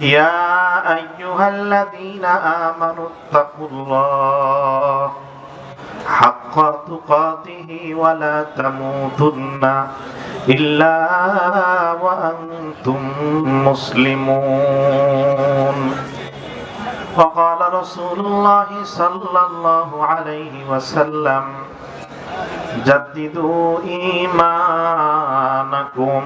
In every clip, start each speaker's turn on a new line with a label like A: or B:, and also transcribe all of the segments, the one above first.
A: يا أيها الذين آمنوا اتقوا الله حق تقاته ولا تموتن إلا وأنتم مسلمون وقال رسول الله صلى الله عليه وسلم جددوا إيمانكم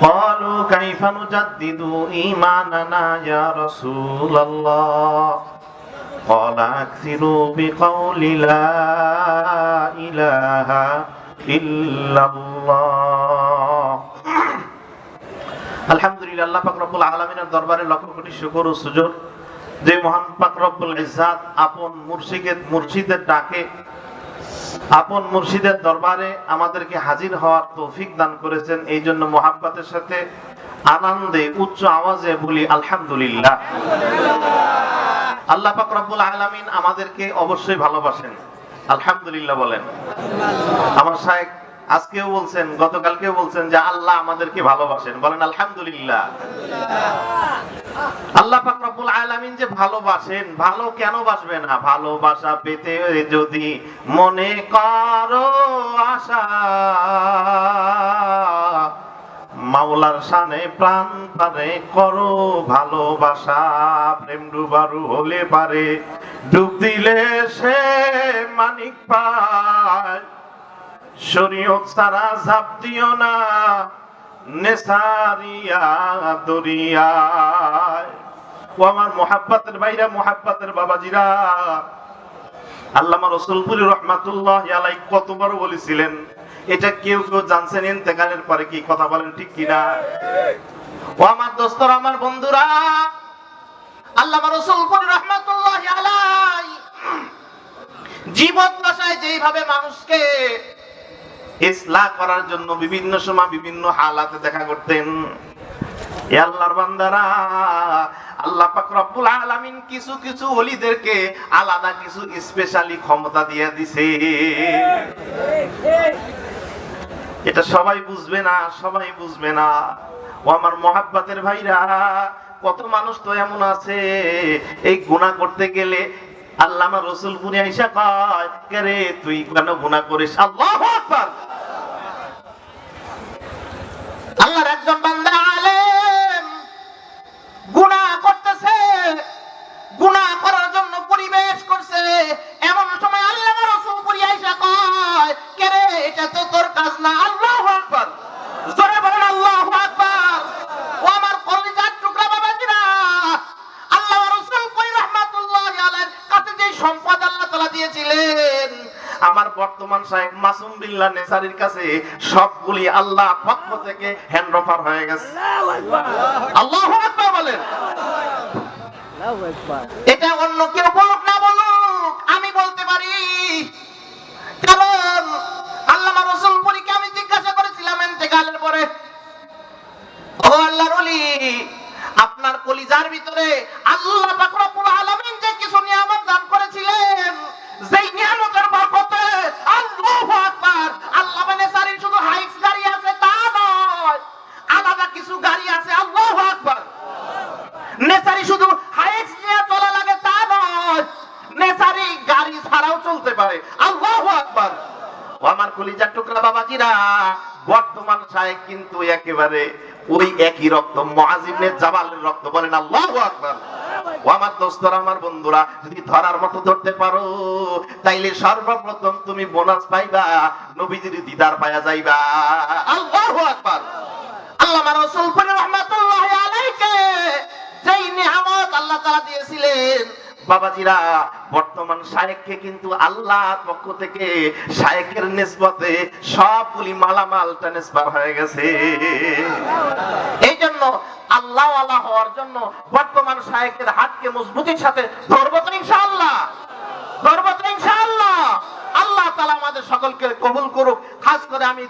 A: قالوا كيف نجدد إيماننا يا رسول الله قال أكثروا بقول لا إله إلا الله আলহামদুলিল্লাহ আল্লাহ পাক রব্বুল আলামিনের দরবারে লক্ষ কোটি শুকর ও সুজুদ যে মহান পাক রব্বুল ইজ্জাত আপন মুর্শিদের মুর্শিদের ডাকে আপন মুর্শিদের দরবারে আমাদেরকে হাজির হওয়ার তৌফিক দান করেছেন। এই জন্য মোহাব্বতের সাথে আনন্দে, উচ্চ আওয়াজে বলি আলহামদুলিল্লাহ। আল্লাহ পাক আলামিন আমাদেরকে অবশ্যই ভালোবাসেন। আলহামদুলিল্লাহ বলেন। আমার সাহেব আজকেও বলছেন, গতকালকেও বলছেন যে আল্লাহ আমাদেরকে ভালোবাসেন। বলেন আলহামদুলিল্লাহ। আল্লাহ পাক আলামিন যে ভালোবাসেন, ভালো কেন বাসবে না? ভালোবাসা পেতে যদি মনে করো আশা, মাওলার শানে প্রাণ পারে করো ভালোবাসা, প্রেম ডুবারু হলে পারে, ডুব দিলে সে মানিক পায়, শরীয়ত সারা ঝাঁপ দিও না। নেসারিয়া ও আমার বাবাজিরা। কতবার বলেছিলেন, এটা কেউ কেউ জানছেন ইন্তেকালের পরে কি কথা বলেন ঠিক কিনা? ও আমার দোস্তর, আমার বন্ধুরা, আল্লামা রসুলপুরি রহমাতুল্লাহ জীবন দশায় যেইভাবে মানুষকে ইসলাহ করার জন্য বিভিন্ন সময় বিভিন্ন হালাতে দেখা করতেন। আল্লাহর বান্দারা, আল্লাহ কিছু কিছু আলাদা কিছু স্পেশালি ক্ষমতা দিয়ে দিছে। এটা সবাই বুঝবে না, সবাই বুঝবে না। আমার মহাব্বাতের ভাইরা, কত মানুষ তো এমন আছে, এই গুনাহ করতে গেলে আইসা কয় রে, তুই কেন গুনাহ করিস? আল্লাহর একজন বান্দা আলেম, গুনাহ করতেছে, গুনাহ করার জন্য পরিবেশ করছে। এমন সময় আল্লাহ রসুলপুরি আইসা কয় রে, এটা তো তোর কাজ না, আল্লাহু আকবার জোরে বলেন আল্লাহু আকবার ও আমার কলিজার টুকরা বাবাজিরা আল্লাহ রসুল কই রহমাতুল্লাহ আলাইহির কাছে যে সম্পদ আল্লাহ তাআলা দিয়েছিলেন। আমার বর্তমান সাহেব মাসুম বিল্লাহ নেসারির কাছে সবগুলি আল্লাহ পক্ষ থেকে হ্যান্ড হয়ে গেছে। আল্লাহু বলেন। এটা অন্য কেউ বলুক না বলুক, আমি বলতে পারি। কারণ আল্লামা রসুলপুরীকে আমি জিজ্ঞাসা করেছিলাম এতেকালের পরে, ও আল্লাহর ওলি, আপনার কলিজার ভিতরে আল্লাহ কিছু গাড়ি আছে, আল্লাহু আকবার। নেসারি শুধু হাইক্স নিয়ে চলা লাগে তা নয়, নেসারি গাড়ি ছাড়াও চলতে পারে। আল্লাহু আকবার। আমার কলিজার টুকরা বাবাজিরা, বর্তমান সাহেব কিন্তু একেবারে ওই একই রক্ত মহাজিবনের জাবালের রক্ত বলেন আল্লাহু আকবার। ও আমার দোস্তরা, আমার বন্ধুরা, যদি ধরার মতো ধরতে পারো, তাইলে সর্বপ্রথম তুমি বোনাস পাইবা, নবীজির দিদার পায়া যাইবা। আল্লাহু আকবার। আল্লাহ বাবাজিরা, বর্তমান শায়েককে কিন্তু আল্লাহর পক্ষ থেকে শায়েকের নিসবতে সবগুলি মালামাল ট্রান্সফার হয়ে গেছে। এই জন্য আল্লাহ আল্লাহ হওয়ার জন্য বর্তমান শায়েকের হাতকে মজবুতির সাথে ধরবো ইনশাআল্লাহ, ধরবো আল্লাহ তালা আমাদের সকলকে কবুল করুক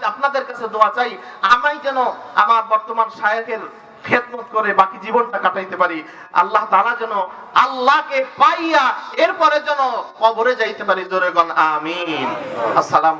A: আপনাদের কাছে দোয়া চাই আমি যেন আমার বর্তমান সাহেবের খেদমত করে বাকি জীবনটা কাটাইতে পারি। আল্লাহ তারা যেন আল্লাহকে পাইয়া এরপরে যেন কবরে যাইতে পারি। জোরে গণ আমিন। আসসালামু